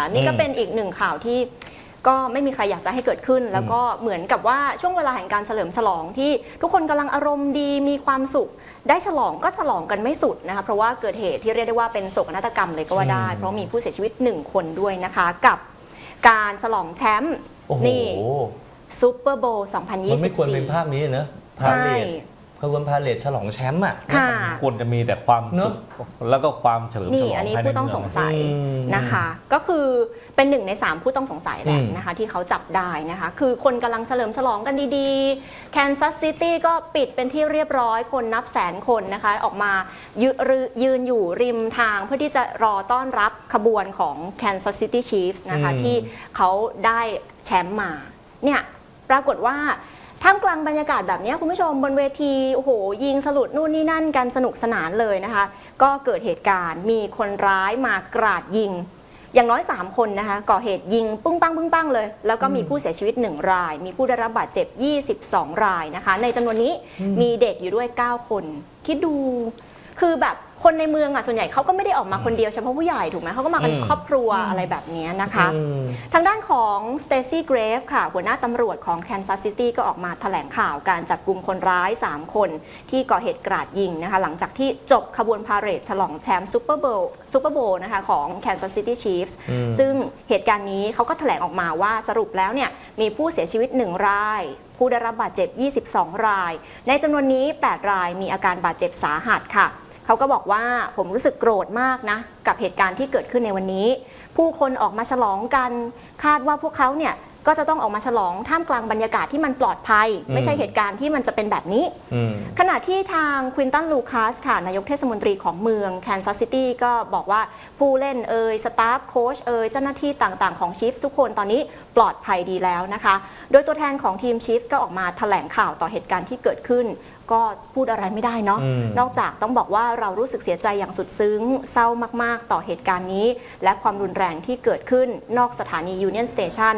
ค่ะนี่ก็อืมเป็นอีกหนึ่งข่าวที่ก็ไม่มีใครอยากจะให้เกิดขึ้น แล้วก็เหมือนกับว่าช่วงเวลาแห่งการเฉลิมฉลองที่ทุกคนกำลังอารมณ์ดีมีความสุข ได้ฉลองก็ฉลองกันไม่สุดนะคะเพราะว่าเกิดเหตุที่เรียกได้ว่าเป็นโศกนาฏกรรมเลยก็ว่าได้ เพราะมีผู้เสียชีวิตหนึ่งคนด้วยนะคะ กับการฉลองแชมป์โอ้โหนี่ซูเปอร์โบว์มันไม่ควรเป็นภาพ2024นี้นะพาใช่เลท พาวเวอร์พาเลทฉลองแชมป์อะ ค่ะ ควรจะมีแต่ความเนสุอะ ขแล้วก็ความเฉลิมฉนี่ลองอันนี้ภายในผู้ต้องเมืสงสัยอืมนะคะ ก็คือเป็นหนึ่งใน 3 ผู้ต้องสงสัยแหละอืมนะคะ ที่เขาจับได้นะคะ คือคนกำลังเฉลิมฉลองกันดีๆแคนซัสซิตี้ก็ปิดเป็นที่เรียบร้อยคนนับแสนคนนะคะ ออกมายืนยืนอยู่ริมทางเพื่อที่จะรอต้อนรับขบวนของ Kansas City Chiefs นะคะ อืม ที่เขาได้แชมป์มา เนี่ยปรากฏว่า ท่ามกลางบรรยากาศแบบเนี้ยคุณผู้ชมบนเวทีโอ้โหยิงสลุดนู่นนี่นั่นกันสนุกสนานเลยนะคะ ก็เกิดเหตุการณ์มีคนร้ายมากราดยิง อย่างน้อย 3 คนนะคะก่อเหตุยิงปึ้งปังปึ้งปังเลย แล้วก็มีผู้เสียชีวิต 1 ราย มีผู้ได้รับบาดเจ็บ 22 รายนะคะ ในจำนวนนี้มีเด็กอยู่ด้วย 9 คน คิดดูคือแบบ คนในเมืองอะส่วนใหญ่เขาก็ไม่ได้ออกมาคนเดียวเฉพาะผู้ใหญ่ถูกไหมเขาก็มากันอืมครอบครัวอะไรแบบเนี้ยนะคะอืมทางด้านของสเตซี่เกรฟค่ะ หัวหน้าตำรวจของแคนซัสซิตี้ก็ออกมาแถลงข่าวการจับกลุ่มคนร้าย 3 คน ที่ก่อเหตุกราดยิงนะคะ หลังจากที่จบขบวนพาเหรดฉลองแชมป์ซูเปอร์โบว์ซูเปอร์โบว์นะคะของแคนซัสซิตี้ชีฟส์อืมซึ่งเหตุการณ์นี้เขาก็แถลงออกมาว่าสรุปแล้วเนี่ยมีผู้เสียชีวิต 1 ราย ผู้ได้รับบาดเจ็บ 22 ราย ในจำนวนนี้ 8 รายมีอาการบาดเจ็บสาหัสค่ะ เขาก็บอกว่าผมรู้สึกโกรธมากนะกับเหตุการณ์ที่เกิดขึ้นในวันนี้ ผู้คนออกมาฉลองกัน คาดว่าพวกเขาเนี่ย ก็จะต้องออกมาฉลองท่ามกลางบรรยากาศที่มันปลอดภัย ไม่ใช่เหตุการณ์ที่มันจะเป็นแบบนี้อืมขณะที่ทางควินตันลูคัสค่ะนายกเทศมนตรีของเมืองแคนซัสซิตี้ก็บอกว่าผู้เล่นเอ่ยสตาฟโค้ชเอ่ยเจ้าหน้าที่ต่างๆของชีฟส์ทุกคนตอนนี้ปลอดภัยดีแล้วนะคะ โดยตัวแทนของทีมชีฟส์ก็ออกมาแถลงข่าวต่อเหตุการณ์ที่เกิดขึ้นก็พูดอะไรไม่ได้เนาะอืมนอกจากต้องบอกว่าเรารู้สึกเสียใจอย่างสุดซึ้ง เศร้ามาก ๆ ต่อเหตุการณ์นี้ และความรุนแรงที่เกิดขึ้นนอกสถานียูเนียนสเตชัน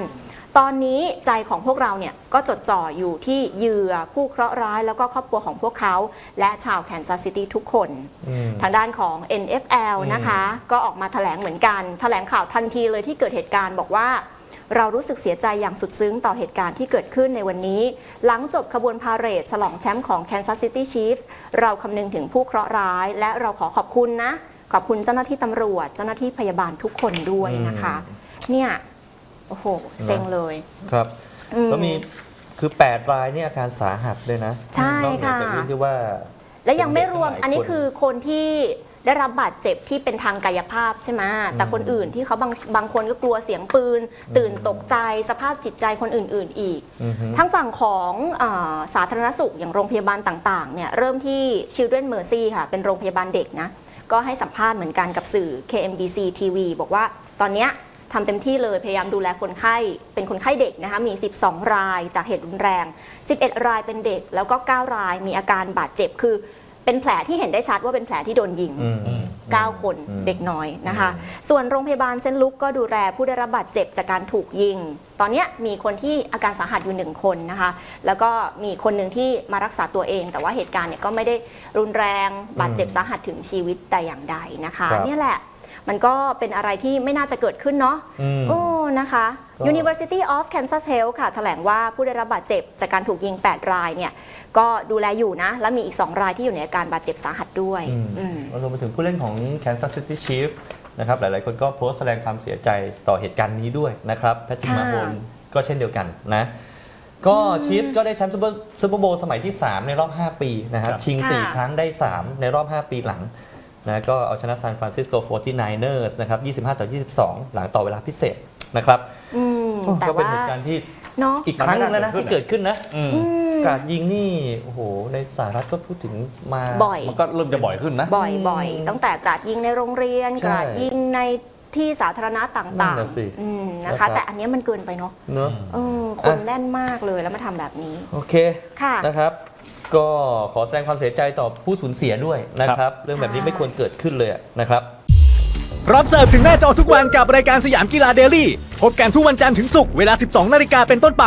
ตอนนี้ใจของพวกเราเนี่ยก็จดจ่ออยู่ที่เหยื่อผู้เคราะห์ร้าย แล้วก็ครอบครัวของพวกเขา และชาวแคนซัสซิตี้ทุกคนอืมทางด้านของ NFL อืมนะคะ ก็ออกมาแถลงเหมือนกันแถลงข่าวทันทีเลยที่เกิดเหตุการณ์บอกว่า เรารู้สึกเสียใจอย่างสุดซึ้งต่อเหตุการณ์ที่เกิดขึ้นในวันนี้ หลังจบขบวนพาเหรดฉลองแชมป์ของ Kansas City Chiefs เราคำนึงถึงผู้เคราะห์ร้าย และเราขอขอบคุณนะขอบคุณเจ้าหน้าที่ตำรวจ เจ้าหน้าที่พยาบาลทุกคนด้วยนะคะ เนี่ย โอ้โห เซ็งเลย ครับ อืม แล้วมีคือ 8 รายเนี่ยอาการสาหัสเลยนะใช่นอกเหนือค่ะ จากเรื่องที่ว่า และยังไม่รวมเป็นเด็กหลายอันนี้คนคือคนที่ได้รับบาดเจ็บที่เป็นทางกายภาพใช่ไหมแต่คนอื่นที่เขาบางบางคนก็กลัวเสียงปืน ตื่นตกใจสภาพจิตใจคนอื่น ๆ อีก อือฮึ ทั้งฝั่งของอาสาธารณสุขอย่างโรงพยาบาลต่าง ๆ เนี่ย เริ่มที่ Children Mercy ค่ะ เป็นโรงพยาบาลเด็กนะ ก็ให้สัมภาษณ์เหมือนกันกับสื่อ KMBC TV บอกว่าตอนเนี้ย ทำเต็มที่เลยพยายามดูแลคนไข้ เป็นคนไข้เด็กนะคะมี 12 รายจากเหตุรุนแรง 11 รายเป็นเด็กแล้วก็ 9 รายมีอาการบาดเจ็บคือ เป็นแผลที่เห็นได้ชัดว่าเป็นแผลที่โดนยิงอืมอืม9คนอืมเด็กน้อยนะคะ ส่วนโรงพยาบาลเซนต์ลุกก็ดูแลผู้ได้รับบาดเจ็บจากการถูกยิง ตอนเนี้ยมีคนที่อาการสาหัสอยู่หนึ่งคนนะคะ แล้วก็มีคนหนึ่งที่มารักษาตัวเอง แต่ว่าเหตุการณ์เนี่ยก็ไม่ได้รุนแรงบาดเจ็บสาหัสถึงชีวิตแต่อย่างใดนะคะครับเนี่ยแหละ มันก็เป็นอะไรที่ไม่น่าจะเกิดขึ้นเนาะอืมโอ้นะคะก็ University of Kansas Health ค่ะแถลงว่าผู้ได้รับบาดเจ็บจากการถูกยิง 8 รายเนี่ยก็ดูแลอยู่นะ และมีอีก 2 รายที่อยู่ในอาการบาดเจ็บสาหัสด้วยอืมอืมรวมไปถึงผู้เล่นของ Kansas City Chiefs นะครับหลาย ๆ คนก็โพสต์แสดงความเสียใจต่อเหตุการณ์นี้ด้วยนะครับแพทริกค่ะมาโฮนก็เช่นเดียวกันนะก็ชีฟส์ก็ได้แชมป์ซูเปอร์ซูเปอร์โบว์สมัยที่ 3 ในรอบ 5 ปีนะครับครับชิงค่ะ4ครั้งได้ 3 ในรอบ 5 ปีหลัง นะก็เอาชนะซานฟรานซิสโก 49ers นะครับ 25 ต่อ 22 หลังต่อเวลาพิเศษนะครับอืมแต่ก็เป็นว่าเหตุการณ์ที่เนาะ อีกครั้งหนึงแล้วนะมันไม่น่าที่เกิดขึ้นนะอืมอืมกราดยิงนี่โอ้โหในสหรัฐก็พูดถึงมาบ่อย มันก็เริ่มจะบ่อยขึ้นนะ บ่อยบ่อยตั้งแต่กราดยิงในโรงเรียน ใช่กราดยิงในที่สาธารณะตนั่่านงน่ะสิๆอืมนะนะครัคะ บ แต่อันเนี้ยมันเกินไปเนาะเนอะ เออคนแน่นมากเลยแล้วมาทำแบบนี้โอเคค่ะ นะครับ ก็ขอแสดงความเสียใจต่อผู้สูญเสียด้วยนะครับ เรื่องแบบนี้ใช่ไม่ควรเกิดขึ้นเลยอะนะครับพร้อมเสิร์ฟถึงหน้าจอทุกวันกับรายการสยามกีฬาเดลี่ พบกันทุกวันจันทร์ถึงศุกร์เวลา 12 นาฬิกาเป็นต้นไป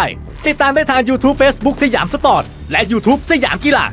ติดตามได้ทาง YouTube Facebook สยามสปอร์ต และ YouTube สยามกีฬา